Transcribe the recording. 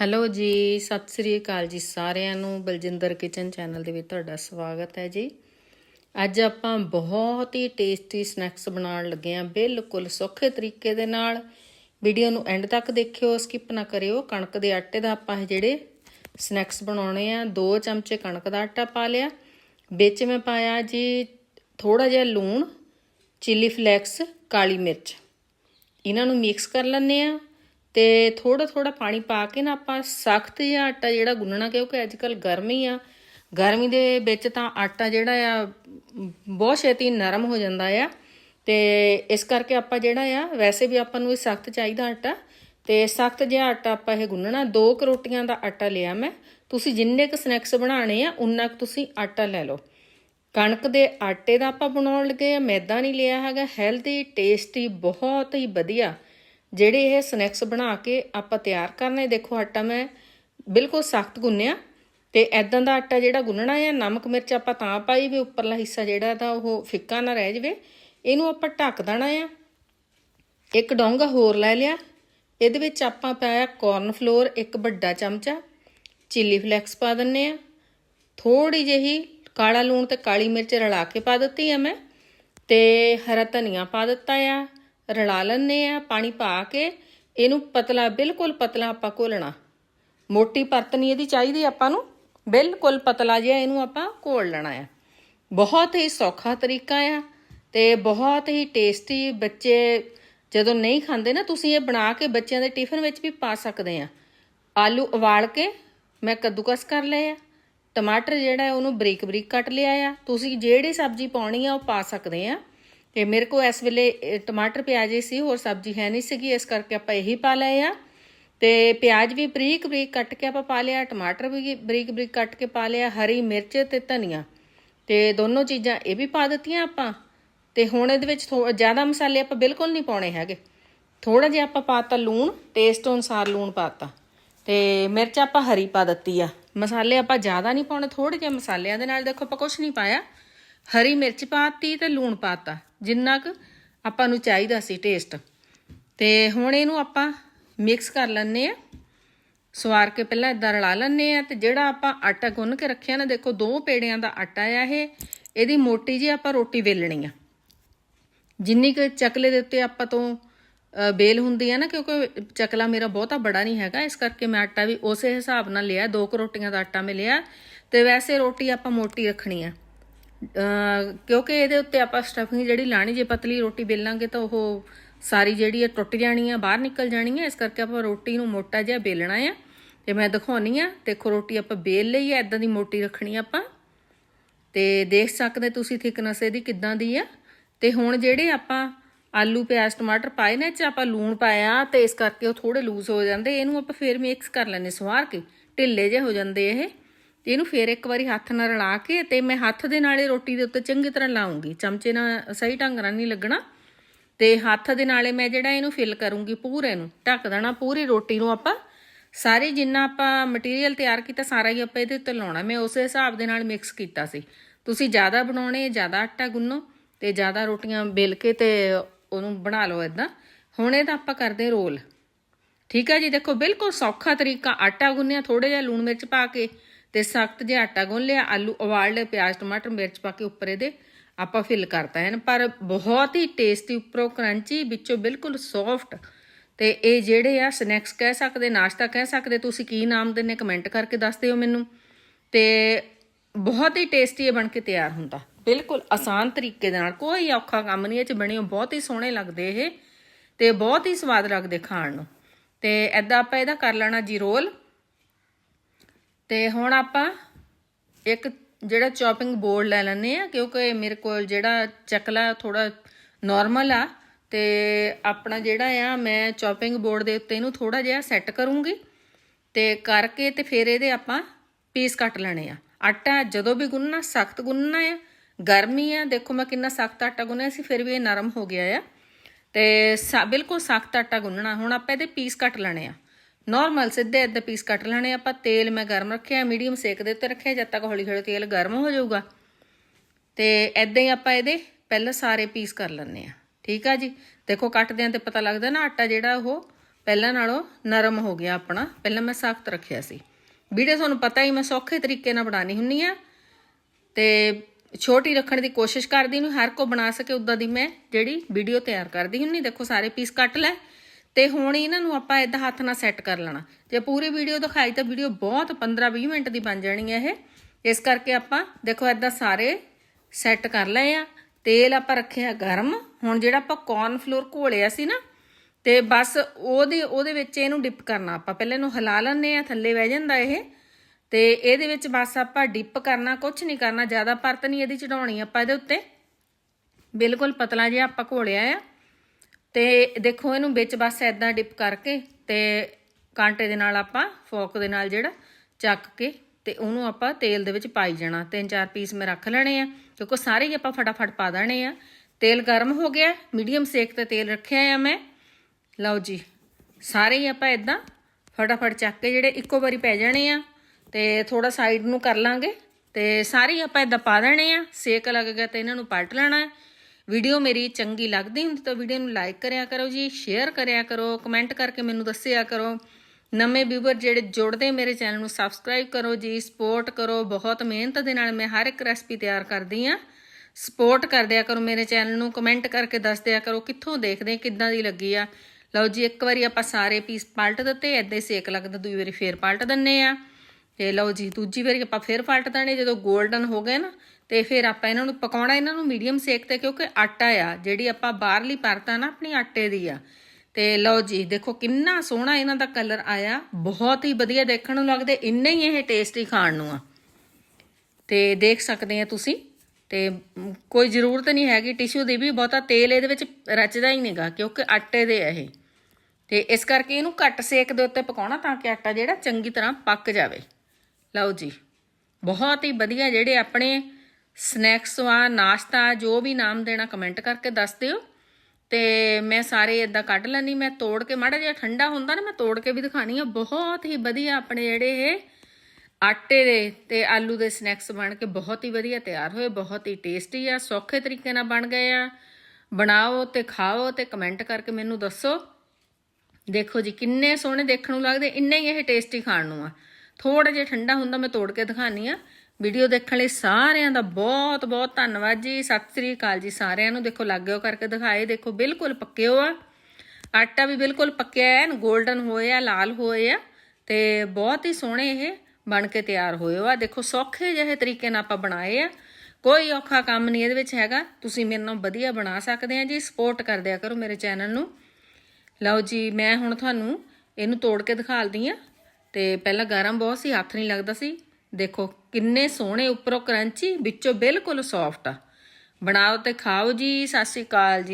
Hello ਜੀ, ਸਤਿ ਸ੍ਰੀ ਅਕਾਲ ਜੀ ਸਾਰਿਆਂ ਨੂੰ, ਬਲਜਿੰਦਰ ਕਿਚਨ ਚੈਨਲ ਦੇ ਵਿੱਚ ਤੁਹਾਡਾ ਸਵਾਗਤ ਹੈ ਜੀ। ਅੱਜ ਆਪਾਂ ਬਹੁਤ ਹੀ ਟੇਸਟੀ ਸਨੈਕਸ ਬਣਾਉਣ ਲੱਗੇ ਆਂ ਬਿਲਕੁਲ ਸੌਖੇ ਤਰੀਕੇ ਦੇ ਨਾਲ। ਵੀਡੀਓ ਨੂੰ ਐਂਡ ਤੱਕ ਦੇਖਿਓ, ਸਕਿਪ ਨਾ ਕਰਿਓ। ਕਣਕ ਦੇ ਆਟੇ ਦਾ ਆਪਾਂ ਇਹ ਜਿਹੜੇ ਸਨੈਕਸ ਬਣਾਉਣੇ ਆ 2 ਚਮਚੇ ਕਣਕ ਦਾ ਆਟਾ ਪਾ ਲਿਆ। ਵਿੱਚ ਮੈਂ ਪਾਇਆ ਜੀ ਥੋੜਾ ਜਿਹਾ ਲੂਣ, ਚਿੱਲੀ ਫਲੈਕਸ, ਕਾਲੀ ਮਿਰਚ। ਇਹਨਾਂ ਨੂੰ ਮਿਕਸ ਕਰ ਲੈਂਦੇ ਆ ਤੇ ਥੋੜਾ ਥੋੜਾ ਪਾਣੀ ਪਾ ਕੇ ਨਾ ਆਪਾਂ ਸਖਤ ਜਿਹਾ ਆਟਾ ਜਿਹੜਾ ਗੁੰਨਣਾ, ਕਿਉਂਕਿ ਅੱਜ ਕੱਲ ਗਰਮੀ ਆ, ਗਰਮੀ ਦੇ ਵਿੱਚ ਤਾਂ ਆਟਾ ਜਿਹੜਾ ਆ, ਬਹੁਤ ਛੇਤੀ ਨਰਮ ਹੋ ਜਾਂਦਾ ਆ। ਤੇ ਇਸ ਕਰਕੇ ਆਪਾਂ ਜਿਹੜਾ ਆ, ਵੈਸੇ ਵੀ ਆਪਾਂ ਨੂੰ ਇਹ ਸਖਤ ਚਾਹੀਦਾ ਆਟਾ। ਤੇ ਸਖਤ ਜਿਹਾ ਆਟਾ ਆਪਾਂ ਇਹ ਗੁੰਨਣਾ। ਦੋ ਕੁ ਰੋਟੀਆਂ ਦਾ ਆਟਾ ਲਿਆ ਮੈਂ। ਤੁਸੀਂ ਜਿੰਨੇ ਕੁ ਸਨੈਕਸ ਬਣਾਣੇ ਆ, ਉਨਾ ਕੁ ਤੁਸੀਂ ਆਟਾ ਲੈ ਲਓ। ਕਣਕ ਦੇ ਆਟੇ ਦਾ ਆਪਾਂ ਬਣਾਉਣ ਲੱਗੇ ਆ, ਮੈਦਾ ਨਹੀਂ ਲਿਆ ਹੈਗਾ। ਹੈਲਦੀ, ਟੇਸਟੀ, ਬਹੁਤ ਹੀ ਵਧੀਆ। ਜਿਹੜੇ ਇਹ ਸਨੈਕਸ ਬਣਾ ਕੇ ਆਪਾਂ ਤਿਆਰ ਕਰਨੇ ਦੇਖੋ ਆਟਾ ਮੈਂ ਬਿਲਕੁਲ ਸਖਤ ਗੁੰਨਿਆ ਤੇ ਐਦਾਂ ਦਾ ਆਟਾ ਜਿਹੜਾ ਗੁੰਨਣਾ ਹੈ, ਨਮਕ ਮਿਰਚ ਆਪਾਂ ਤਾਂ ਪਾਈ ਵੀ ਉੱਪਰਲਾ ਹਿੱਸਾ ਜਿਹੜਾ ਦਾ ਉਹ ਫਿੱਕਾ ਨਾ ਰਹਿ ਜਵੇ, ਇਹਨੂੰ ਆਪਾਂ ਢੱਕ ਦੇਣਾ ਆ ਇੱਕ ਡੋਂਗਾ ਹੋਰ ਲੈ ਲਿਆ, ਇਹਦੇ ਵਿੱਚ ਆਪਾਂ ਪਾਇਆ ਕਾਰਨ ਫਲੋਰ ਇੱਕ ਵੱਡਾ ਚਮਚਾ ਚਿੱਲੀ ਫਲੈਕਸ ਪਾ ਦਿੰਨੇ ਆ। ਥੋੜੀ ਜਿਹੀ ਕਾਲਾ ਲੂਣ ਤੇ ਕਾਲੀ ਮਿਰਚ ਰਲਾ ਕੇ ਪਾ ਦਿੱਤੀ ਆ ਮੈਂ, ਤੇ ਹਰਾ ਧਨੀਆ ਪਾ ਦਿੱਤਾ ਆ। ਰਲਾ ਲੈਣੇ ਆ, ਪਾਣੀ ਪਾ ਕੇ, ਇਹਨੂੰ ਪਤਲਾ, ਬਿਲਕੁਲ ਪਤਲਾ ਆਪਾਂ ਘੋਲਣਾ। ਮੋਟੀ ਪਰਤ ਨਹੀਂ ਇਹਦੀ ਚਾਹੀਦੀ ਆਪਾਂ ਨੂੰ, ਬਿਲਕੁਲ ਪਤਲਾ ਜਿਹਾ ਇਹਨੂੰ ਆਪਾਂ ਘੋਲ ਲੈਣਾ ਆ। ਬਹੁਤ ਹੀ ਸੌਖਾ ਤਰੀਕਾ ਆ ਤੇ ਬਹੁਤ ਹੀ ਟੇਸਟੀ ਬੱਚੇ ਜਦੋਂ ਨਹੀਂ ਖਾਂਦੇ ਨਾ, ਤੁਸੀਂ ਇਹ ਬਣਾ ਕੇ ਬੱਚਿਆਂ ਦੇ ਟਿਫਨ ਵਿੱਚ ਵੀ ਪਾ ਸਕਦੇ ਆ। ਆਲੂ ਉਬਾਲ ਕੇ ਮੈਂ ਕੱਦੂਕਸ ਕਰ ਲਏ ਆ। ਟਮਾਟਰ ਜਿਹੜਾ ਹੈ ਉਹਨੂੰ ਬਰੀਕ ਬਰੀਕ ਕੱਟ ਲਿਆ ਆ। ਤੁਸੀਂ ਜਿਹੜੀ ਸਬਜ਼ੀ ਪਾਉਣੀ ਆ ਉਹ ਪਾ ਸਕਦੇ ਆ। ਤੇ ਮੇਰੇ ਕੋ ਇਸ ਵੇਲੇ ਟਮਾਟਰ, ਪਿਆਜ਼ ਹੀ ਸੀ, ਹੋਰ ਸਬਜ਼ੀ ਹੈ ਨਹੀਂ ਸੀਗੀ, ਇਸ ਕਰਕੇ ਆਪਾਂ ਇਹੀ ਪਾ ਲਏ ਆ। ਤੇ ਪਿਆਜ਼ ਵੀ ਬਰੀਕ ਬਰੀਕ ਕੱਟ ਕੇ ਆਪਾਂ ਪਾ ਲਿਆ, ਟਮਾਟਰ ਵੀ ਬਰੀਕ ਬਰੀਕ ਕੱਟ ਕੇ ਪਾ ਲਿਆ, ਹਰੀ ਮਿਰਚ ਤੇ ਧਨੀਆ। ਤੇ ਦੋਨੋਂ ਚੀਜ਼ਾਂ ਇਹ ਵੀ ਪਾ ਦਿੱਤੀਆਂ ਆਪਾਂ। ਤੇ ਹੁਣ ਇਹਦੇ ਵਿੱਚ ਜ਼ਿਆਦਾ ਮਸਾਲੇ ਆਪਾਂ ਬਿਲਕੁਲ ਨਹੀਂ ਪਾਉਣੇ ਹੈਗੇ। ਥੋੜਾ ਜਿਹਾ ਆਪਾਂ ਪਾਤਾ ਲੂਣ ਟੇਸਟ ਅਨੁਸਾਰ ਲੂਣ ਪਾਤਾ। ਤੇ ਮਿਰਚ ਆਪਾਂ ਹਰੀ ਪਾ ਦਿੱਤੀ ਆ। ਮਸਾਲੇ ਆਪਾਂ ਜ਼ਿਆਦਾ ਨਹੀਂ ਪਾਉਣੇ ਥੋੜੇ ਜਿਹੇ ਮਸਾਲਿਆਂ ਦੇ ਨਾਲ ਦੇਖੋ ਆਪਾਂ ਕੁਝ ਨਹੀਂ ਪਾਇਆ। ਹਰੀ ਮਿਰਚ ਪਾਤੀ ਤੇ ਲੂਣ ਪਾਤਾ। ਜਿੰਨਾ ਕੁ ਆਪਾਂ ਨੂੰ ਚਾਹੀਦਾ ਸੀ ਟੇਸਟ ਤੇ ਹੁਣ ਇਹਨੂੰ ਆਪਾਂ ਮਿਕਸ ਕਰ ਲੈਣੇ ਆ ਸਵਾਰ ਕੇ ਪਹਿਲਾਂ ਇਦਾਂ ਰਲਾ ਲੈਣੇ ਆ ਤੇ ਜਿਹੜਾ ਆਪਾਂ ਆਟਾ ਗੁੰਨ ਕੇ ਰੱਖਿਆ ਨਾ, ਦੇਖੋ ਦੋ ਪੇੜਿਆਂ ਦਾ ਆਟਾ ਆ ਇਹ। ਇਹਦੀ ਮੋਟੀ ਜੀ ਆਪਾਂ ਰੋਟੀ ਵੇਲਣੀ ਆ। ਜਿੰਨੀ ਕੁ ਚਕਲੇ ਦੇ ਉੱਤੇ ਆਪਾਂ ਤੋਂ ਬੇਲ ਹੁੰਦੀ ਆ ਨਾ, ਕਿਉਂਕਿ ਚਕਲਾ ਮੇਰਾ ਬਹੁਤਾ ਬੜਾ ਨਹੀਂ ਹੈਗਾ, ਇਸ ਕਰਕੇ ਮੈਂ ਆਟਾ ਵੀ ਉਸੇ ਹਿਸਾਬ ਨਾਲ ਲਿਆ, ਦੋ ਕੁ ਰੋਟੀਆਂ ਦਾ ਆਟਾ ਮੈਂ ਲਿਆ। ਤੇ ਵੈਸੇ ਰੋਟੀ ਆਪਾਂ ਮੋਟੀ ਰੱਖਣੀ ਆ। ਕਿਉਂਕਿ ਇਹਦੇ ਉੱਤੇ ਆਪਾਂ ਸਟਫਿੰਗ ਜਿਹੜੀ ਲਾਣੀ, ਜੇ ਪਤਲੀ ਰੋਟੀ ਬੇਲਾਂਗੇ ਤਾਂ ਉਹ ਸਾਰੀ ਜਿਹੜੀ ਹੈ ਟੁੱਟ ਜਾਣੀ ਆ, ਬਾਹਰ ਨਿਕਲ ਜਾਣੀ ਆ। ਇਸ ਕਰਕੇ ਆਪਾਂ ਰੋਟੀ ਨੂੰ ਮੋਟਾ ਜਿਹਾ ਬੇਲਣਾ ਆ। ਤੇ ਮੈਂ ਦਿਖਾਉਣੀ ਆ, ਦੇਖੋ ਰੋਟੀ ਆਪਾਂ ਬੇਲ ਲਈ ਆ ਇਦਾਂ ਦੀ ਮੋਟੀ ਰੱਖਣੀ ਆਪਾਂ। ਤੇ ਦੇਖ ਸਕਦੇ ਤੁਸੀਂ ਥਿਕਨੈਸ ਇਹਦੀ ਕਿੱਦਾਂ ਦੀ ਆ। ਤੇ ਹੁਣ ਜਿਹੜੇ ਆਪਾਂ ਆਲੂ, ਪਿਆਜ਼, ਟਮਾਟਰ ਪਾਏ ਨੇ ਚ ਆਪਾਂ ਲੂਣ ਪਾਇਆ, ਤੇ ਇਸ ਕਰਕੇ ਉਹ ਥੋੜੇ ਲੂਜ਼ ਹੋ ਜਾਂਦੇ। ਇਹਨੂੰ ਆਪਾਂ ਫੇਰ ਮਿਕਸ ਕਰ ਲੈਣੇ ਸਵਾਰ ਕੇ। ਢਿੱਲੇ ਜੇ ਹੋ ਜਾਂਦੇ ਇਹ। ਤੇ ਇਹਨੂੰ ਫੇਰ ਇੱਕ ਵਾਰੀ ਹੱਥ ਨਾਲ ਰਲਾ ਕੇ ਤੇ ਮੈਂ ਹੱਥ ਦੇ ਨਾਲੇ ਰੋਟੀ ਦੇ ਉੱਤੇ ਚੰਗੀ ਤਰ੍ਹਾਂ ਲਾਉਂਗੀ। ਚਮਚੇ ਨਾਲ ਸਹੀ ਢੰਗ ਨਾਲ ਨਹੀਂ ਲੱਗਣਾ। ਤੇ ਹੱਥ ਦੇ ਨਾਲੇ ਮੈਂ ਜਿਹੜਾ ਇਹਨੂੰ ਫਿਲ ਕਰੂੰਗੀ ਪੂਰੇ ਨੂੰ, ਢੱਕ ਦੇਣਾ ਪੂਰੀ ਰੋਟੀ ਨੂੰ ਆਪਾਂ। ਸਾਰੇ ਜਿੰਨਾ ਆਪਾਂ ਮਟੀਰੀਅਲ ਤਿਆਰ ਕੀਤਾ ਸਾਰਾ ਹੀ ਆਪਾਂ ਇਹਦੇ ਉੱਤੇ ਲਾਉਣਾ। ਮੈਂ ਉਸੇ ਹਿਸਾਬ ਦੇ ਨਾਲ ਮਿਕਸ ਕੀਤਾ ਸੀ। ਤੁਸੀਂ ਜ਼ਿਆਦਾ ਬਣਾਉਣੇ, ਜ਼ਿਆਦਾ ਆਟਾ ਗੁੰਨੋ ਤੇ ਜ਼ਿਆਦਾ ਰੋਟੀਆਂ ਬੇਲ ਕੇ ਤੇ ਉਹਨੂੰ ਬਣਾ ਲਓ ਇਦਾਂ ਹੁਣ ਇਹ ਤਾਂ ਆਪਾਂ ਕਰਦੇ ਰੋਲ। ਠੀਕ ਹੈ ਜੀ? ਦੇਖੋ ਬਿਲਕੁਲ ਸੌਖਾ ਤਰੀਕਾ। ਆਟਾ ਗੁੰਨਿਆ ਥੋੜਾ ਜਿਹਾ ਲੂਣ ਮਿਰਚ ਪਾ ਕੇ ਤੇ ਸਖਤ ਜਿਹਾ ਆਟਾ ਗੁੰਨ ਲਿਆ, ਆਲੂ ਉਬਾਲ ਲਏ, ਪਿਆਜ਼, ਟਮਾਟਰ, ਮਿਰਚ ਪਾ ਕੇ ਉੱਪਰ ਇਹਦੇ ਆਪਾਂ ਫਿਲ ਕਰਤਾ ਹੈ ਪਰ ਬਹੁਤ ਹੀ ਟੇਸਟੀ, ਉੱਪਰੋਂ ਕਰੰਚੀ ਵਿੱਚੋਂ ਬਿਲਕੁਲ ਸੌਫਟ ਤੇ ਇਹ ਜਿਹੜੇ ਆ ਸਨੈਕਸ ਕਹਿ ਸਕਦੇ, ਨਾਸ਼ਤਾ ਕਹਿ ਸਕਦੇ, ਤੁਸੀਂ ਕੀ ਨਾਮ ਦਿੰਨੇ ਕਮੈਂਟ ਕਰਕੇ ਦੱਸ ਦਿਓ ਮੈਨੂੰ। ਤੇ ਬਹੁਤ ਹੀ ਟੇਸਟੀ ਇਹ ਬਣ ਕੇ ਤਿਆਰ ਹੁੰਦਾ। ਬਿਲਕੁਲ ਆਸਾਨ ਤਰੀਕੇ ਦੇ ਨਾਲ, ਕੋਈ ਔਖਾ ਕੰਮ ਨਹੀਂ, ਇਹ ਚ ਬਣੇ ਬਹੁਤ ਹੀ ਸੋਹਣੇ ਲੱਗਦੇ ਇਹ। ਤੇ ਬਹੁਤ ਹੀ ਸਵਾਦ ਲੱਗਦੇ ਖਾਣ ਨੂੰ। ਤੇ ਐਦਾਂ ਆਪਾਂ ਇਹਦਾ ਕਰ ਲੈਣਾ ਜੀ ਰੋਲ। ਤੇ ਹੁਣ ਆਪਾਂ ਇੱਕ ਜਿਹੜਾ ਚੌਪਿੰਗ ਬੋਰਡ ਲੈ ਲੈਣੇ ਆ ਕਿਉਂਕਿ ਮੇਰੇ ਕੋਲ ਜਿਹੜਾ ਚਕਲਾ ਥੋੜਾ ਨਾਰਮਲ ਆ, ਤੇ ਆਪਣਾ ਜਿਹੜਾ ਆ, ਮੈਂ ਚੌਪਿੰਗ ਬੋਰਡ ਦੇ ਉੱਤੇ ਇਹਨੂੰ ਥੋੜਾ ਜਿਹਾ ਸੈੱਟ ਕਰੂੰਗੀ ਤੇ ਕਰਕੇ ਤੇ ਫਿਰ ਇਹਦੇ ਆਪਾਂ ਪੀਸ ਕੱਟ ਲੈਣੇ ਆ। ਆਟਾ ਜਦੋਂ ਵੀ ਗੁੰਨਣਾ, ਸਖਤ ਗੁੰਨਣਾ ਆ, ਗਰਮੀ ਆ, ਦੇਖੋ ਮੈਂ ਕਿੰਨਾ ਸਖਤ ਆਟਾ ਗੁੰਨਿਆ ਸੀ, ਫਿਰ ਵੀ ਇਹ ਨਰਮ ਹੋ ਗਿਆ ਆ। ਤੇ ਬਿਲਕੁਲ ਸਖਤ ਆਟਾ ਗੁੰਨਣਾ, ਹੁਣ ਆਪਾਂ ਇਹਦੇ ਪੀਸ ਕੱਟ ਲੈਣੇ ਆ। ਨਾਰਮਲ ਸਿੱਧੇ ਇਦਾਂ ਪੀਸ ਕੱਟ ਲੈਣੇ ਆਪਾਂ, ਤੇਲ ਮੈਂ ਗਰਮ ਰੱਖਿਆ ਮੀਡੀਅਮ ਸੇਕ ਦੇ ਉੱਤੇ ਰੱਖਿਆ, ਜਦ ਤੱਕ ਹੌਲੀ ਹੌਲੀ ਤੇਲ ਗਰਮ ਹੋ ਜਾਊਗਾ। ਤੇ ਇਦਾਂ ਹੀ ਆਪਾਂ ਇਹਦੇ ਪਹਿਲਾਂ ਸਾਰੇ ਪੀਸ ਕਰ ਲੈਣੇ ਆ। ਠੀਕ ਆ ਜੀ? ਦੇਖੋ ਕੱਟਦੇ ਆਂ ਤੇ ਪਤਾ ਲੱਗਦਾ ਨਾ ਆਟਾ ਜਿਹੜਾ ਉਹ ਪਹਿਲਾਂ ਨਾਲੋਂ ਨਰਮ ਹੋ ਗਿਆ ਆਪਣਾ, ਪਹਿਲਾਂ ਮੈਂ ਸਖਤ ਰੱਖਿਆ ਸੀ। ਵੀਡੀਓ ਤੁਹਾਨੂੰ ਪਤਾ ਹੀ ਮੈਂ ਸੌਖੇ ਤਰੀਕੇ ਨਾਲ ਬਣਾਣੀ ਹੁੰਨੀ ਆ। ਤੇ ਛੋਟੀ ਰੱਖਣ ਦੀ ਕੋਸ਼ਿਸ਼ ਕਰਦੀ ਨੂੰ, ਹਰ ਕੋ ਬਣਾ ਸਕੇ ਉਦਾਂ ਦੀ ਮੈਂ ਜਿਹੜੀ ਵੀਡੀਓ ਤਿਆਰ ਕਰਦੀ ਹੁੰਨੀ ਦੇਖੋ ਸਾਰੇ ਪੀਸ ਕੱਟ ਲੈ। ਤੇ ਹੁਣ ਇਹਨਾਂ ਨੂੰ ਆਪਾਂ ਇਦਾਂ ਹੱਥ ਨਾਲ ਸੈੱਟ ਕਰ ਲੈਣਾ। ਜੇ ਪੂਰੀ ਵੀਡੀਓ ਦਿਖਾਈ ਤਾਂ ਵੀਡੀਓ ਬਹੁਤ 15-20 ਮਿੰਟ ਦੀ ਬਣ ਜਾਣੀ ਹੈ ਇਹ। ਇਸ ਕਰਕੇ ਆਪਾਂ ਦੇਖੋ ਇਦਾਂ ਸਾਰੇ ਸੈੱਟ ਕਰ ਲਏ ਆ। ਤੇਲ ਆਪਾਂ ਰੱਖਿਆ ਗਰਮ। ਹੁਣ ਜਿਹੜਾ ਆਪਾਂ ਕੌਰਨ ਫਲੋਰ ਘੋਲਿਆ ਸੀ ਨਾ, ਤੇ ਬਸ ਉਹਦੇ ਉਹਦੇ ਵਿੱਚ ਇਹਨੂੰ ਡਿਪ ਕਰਨਾ ਆਪਾਂ। ਪਹਿਲੇ ਇਹਨੂੰ ਹਿਲਾ ਲੈਂਦੇ ਆ, ਥੱਲੇ ਬਹਿ ਜਾਂਦਾ ਇਹ। ਤੇ ਇਹਦੇ ਵਿੱਚ ਬਸ ਆਪਾਂ ਡਿਪ ਕਰਨਾ ਕੁਝ ਨਹੀਂ ਕਰਨਾ, ਜ਼ਿਆਦਾ ਪਰਤ ਨਹੀਂ ਇਹਦੀ ਚੜਾਉਣੀ ਆਪਾਂ ਇਹਦੇ ਉੱਤੇ। ਬਿਲਕੁਲ ਪਤਲਾ ਜਿਹਾ ਆਪਾਂ ਘੋਲਿਆ ਆ। ਤੇ ਦੇਖੋ ਇਹਨੂੰ ਵਿੱਚ ਬਸ ਐਦਾਂ ਡਿਪ ਕਰਕੇ ਤੇ ਕਾਂਟੇ ਦੇ ਨਾਲ ਆਪਾਂ ਫੋਕ ਦੇ ਨਾਲ ਜਿਹੜਾ ਚੱਕ ਕੇ ਤੇ ਉਹਨੂੰ ਆਪਾਂ ਤੇਲ ਦੇ ਵਿੱਚ ਪਾਈ ਜਾਣਾ। ਤਿੰਨ ਚਾਰ ਪੀਸ ਮੈਂ ਰੱਖ ਲੈਣੇ ਆ, ਕਿਉਂਕਿ ਸਾਰੇ ਹੀ ਆਪਾਂ ਫਟਾਫਟ ਪਾ ਦੇਣੇ ਆ। ਤੇਲ ਗਰਮ ਹੋ ਗਿਆ, ਮੀਡੀਅਮ ਸੇਕ ਤੇ ਤੇਲ ਰੱਖਿਆ ਆ ਮੈਂ। ਲਓ ਜੀ, ਸਾਰੇ ਹੀ ਆਪਾਂ ਇਦਾਂ ਫਟਾਫਟ ਚੱਕ ਕੇ ਜਿਹੜੇ ਇੱਕੋ ਵਾਰੀ ਪੈ ਜਾਣੇ ਆ ਤੇ ਥੋੜਾ ਸਾਈਡ ਨੂੰ ਕਰ ਲਾਂਗੇ ਤੇ ਸਾਰੇ ਹੀ ਆਪਾਂ ਇਦਾਂ ਪਾ ਦੇਣੇ ਆ। ਸੇਕ ਲੱਗ ਗਿਆ ਤੇ ਇਹਨਾਂ ਨੂੰ ਪਲਟ ਲੈਣਾ ਵੀਡੀਓ ਮੇਰੀ ਚੰਗੀ ਲੱਗਦੀ ਹੁੰਦੀ ਤਾਂ ਵੀਡੀਓ ਨੂੰ ਲਾਈਕ ਕਰਿਆ ਕਰੋ ਜੀ ਸ਼ੇਅਰ ਕਰਿਆ ਕਰੋ ਕਮੈਂਟ ਕਰਕੇ ਮੈਨੂੰ ਦੱਸਿਆ ਕਰੋ। ਨਵੇਂ ਵਿਊਅਰ ਜਿਹੜੇ ਜੁੜਦੇ ਮੇਰੇ ਚੈਨਲ ਨੂੰ ਸਬਸਕ੍ਰਾਈਬ ਕਰੋ ਜੀ ਸਪੋਰਟ ਕਰੋ। ਬਹੁਤ ਮਿਹਨਤ ਦੇ ਨਾਲ ਮੈਂ ਹਰ ਇੱਕ ਰੈਸਪੀ ਤਿਆਰ ਕਰਦੀ ਆ ਸਪੋਰਟ ਕਰਦਿਆ ਕਰੋ ਮੇਰੇ ਚੈਨਲ ਨੂੰ ਕਮੈਂਟ ਕਰਕੇ ਦੱਸਦਿਆ ਕਰੋ ਕਿੱਥੋਂ ਦੇਖਦੇ, ਕਿੱਦਾਂ ਦੀ ਲੱਗੀ ਆ। ਲਓ ਜੀ, ਇੱਕ ਵਾਰੀ ਆਪਾਂ ਸਾਰੇ ਪੀਸ ਪਲਟ ਦਿੱਤੇ ਐਦਾਂ ਹੀ ਸੇਕ ਲੱਗਦਾ ਦੂਜੀ ਵਾਰੀ ਫੇਰ ਪਲਟ ਦਿੰਨੇ ਆ। ਤੇ ਲਓ ਜੀ, ਦੂਜੀ ਵਾਰੀ ਆਪਾਂ ਫੇਰ ਪਲਟ ਦੇਣੇ, ਜਦੋਂ 골ਡਨ ਹੋ ਗਏ ਨਾ ਤੇ ਫਿਰ ਆਪਾਂ ਇਹਨਾਂ ਨੂੰ ਪਕਾਉਣਾ, ਇਹਨਾਂ ਨੂੰ ਮੀਡੀਅਮ ਸੇਕ ਤੇ, ਕਿਉਂਕਿ ਆਟਾ ਆ, ਜਿਹੜੀ ਆਪਾਂ ਬਾਹਰਲੀ ਪਰਤ ਆ ਨਾ ਆਪਣੀ ਆਟੇ ਦੀ ਆ। ਤੇ ਲਓ ਜੀ, ਦੇਖੋ ਕਿੰਨਾ ਸੋਹਣਾ ਇਹਨਾਂ ਦਾ ਕਲਰ ਆਇਆ। ਬਹੁਤ ਹੀ ਵਧੀਆ ਦੇਖਣ ਨੂੰ ਲੱਗਦੇ, ਇੰਨੇ ਹੀ ਇਹ ਟੇਸਟੀ ਖਾਣ ਨੂੰ ਆ। ਤੇ ਦੇਖ ਸਕਦੇ ਆ ਤੁਸੀਂ, ਤੇ ਕੋਈ ਜ਼ਰੂਰਤ ਨਹੀਂ ਹੈਗੀ ਟਿਸ਼ੂ ਦੀ ਵੀ ਬਹੁਤਾ ਤੇਲ ਇਹਦੇ ਵਿੱਚ ਰਚਦਾ ਹੀ ਨਹੀਂਗਾ ਕਿਉਂਕਿ ਆਟੇ ਦੇ ਆ ਇਹ। ਤੇ ਇਸ ਕਰਕੇ ਇਹਨੂੰ ਘੱਟ ਸੇਕ ਦੇ ਉੱਤੇ ਪਕਾਉਣਾ ਤਾਂ ਕਿ ਆਟਾ ਜਿਹੜਾ ਚੰਗੀ ਤਰ੍ਹਾਂ ਪੱਕ ਜਾਵੇ। ਲਓ ਜੀ, ਬਹੁਤ ਹੀ ਵਧੀਆ ਜਿਹੜੇ ਆਪਣੇ ਸਨੈਕਸ ਆ ਨਾਸ਼ਤਾ, ਜੋ ਵੀ ਨਾਮ ਦੇਣਾ ਕਮੈਂਟ ਕਰਕੇ ਦੱਸ ਦਿਓ। ਤੇ ਮੈਂ ਸਾਰੇ ਇਦਾਂ ਕੱਢ ਲੈਣੀ ਮੈਂ ਤੋੜ ਕੇ, ਮਾੜਾ ਜਿਹਾ ਠੰਡਾ ਹੁੰਦਾ ਨਾ, ਮੈਂ ਤੋੜ ਕੇ ਵੀ ਦਿਖਾਣੀ ਆ। ਬਹੁਤ ਹੀ ਵਧੀਆ ਆਪਣੇ ਜਿਹੜੇ ਇਹ ਆਟੇ ਦੇ ਤੇ ਆਲੂ ਦੇ ਸਨੈਕਸ ਬਣ ਕੇ ਬਹੁਤ ਹੀ ਵਧੀਆ ਤਿਆਰ ਹੋਏ, ਬਹੁਤ ਹੀ ਟੇਸਟੀ ਆ, ਸੌਖੇ ਤਰੀਕੇ ਨਾਲ ਬਣ ਗਏ ਆ। ਬਣਾਓ ਤੇ ਖਾਓ ਤੇ ਕਮੈਂਟ ਕਰਕੇ ਮੈਨੂੰ ਦੱਸੋ। ਦੇਖੋ ਜੀ, ਕਿੰਨੇ ਸੋਹਣੇ ਦੇਖਣ ਨੂੰ ਲੱਗਦੇ, ਇੰਨੇ ਹੀ ਇਹ ਟੇਸਟੀ ਖਾਣ ਨੂੰ ਆ। ਥੋੜਾ ਜਿਹਾ ਠੰਡਾ ਹੁੰਦਾ, ਮੈਂ ਤੋੜ ਕੇ ਦਿਖਾਨੀ ਆ। ਵੀਡੀਓ ਦੇਖਣ ਲਈ ਸਾਰਿਆਂ ਦਾ ਬਹੁਤ ਬਹੁਤ ਧੰਨਵਾਦ ਜੀ। ਸਤਿ ਸ੍ਰੀ ਅਕਾਲ ਜੀ ਸਾਰਿਆਂ ਨੂੰ। ਦੇਖੋ, ਲੱਗਿਓ ਕਰਕੇ ਦਿਖਾਏ। ਦੇਖੋ, ਬਿਲਕੁਲ ਪੱਕੇ ਆ। ਆਟਾ ਵੀ ਬਿਲਕੁਲ ਪੱਕਿਆ ਹੈ 골ਡਨ ਹੋਏ ਆ, ਲਾਲ ਹੋਏ ਆ ਤੇ ਬਹੁਤ ਹੀ ਸੋਹਣੇ ਇਹ ਬਣ ਕੇ ਤਿਆਰ ਹੋਏ ਆ। ਦੇਖੋ, ਸੌਖੇ ਜਿਹੇ ਤਰੀਕੇ ਨਾਲ ਆਪਾਂ ਬਣਾਏ ਆ। ਕੋਈ ਔਖਾ ਕੰਮ ਨਹੀਂ ਇਹਦੇ ਵਿੱਚ ਹੈਗਾ। ਤੁਸੀਂ ਮੇਰੇ ਨਾਲ ਵਧੀਆ ਬਣਾ ਸਕਦੇ ਆ ਜੀ। ਸਪੋਰਟ ਕਰ ਦਿਆ ਕਰੋ ਮੇਰੇ ਚੈਨਲ ਨੂੰ। ਲਓ ਜੀ, ਮੈਂ ਹੁਣ ਤੁਹਾਨੂੰ ਇਹਨੂੰ ਤੋੜ ਕੇ ਦਿਖਾਲਦੀ ਆ। ਤੇ ਪਹਿਲਾਂ ਗਰਮ ਬਹੁਤ ਸੀ, ਹੱਥ ਨਹੀਂ ਲੱਗਦਾ ਸੀ। ਦੇਖੋ ਕਿੰਨੇ ਸੋਹਣੇ ਉੱਪਰੋਂ ਕਰੰਚੀ, ਵਿੱਚੋਂ ਬਿਲਕੁਲ ਸੌਫਟ ਆ। ਬਣਾਓ ਤੇ ਖਾਓ ਜੀ, ਸਤਿ ਸ਼੍ਰੀ ਅਕਾਲ ਜੀ।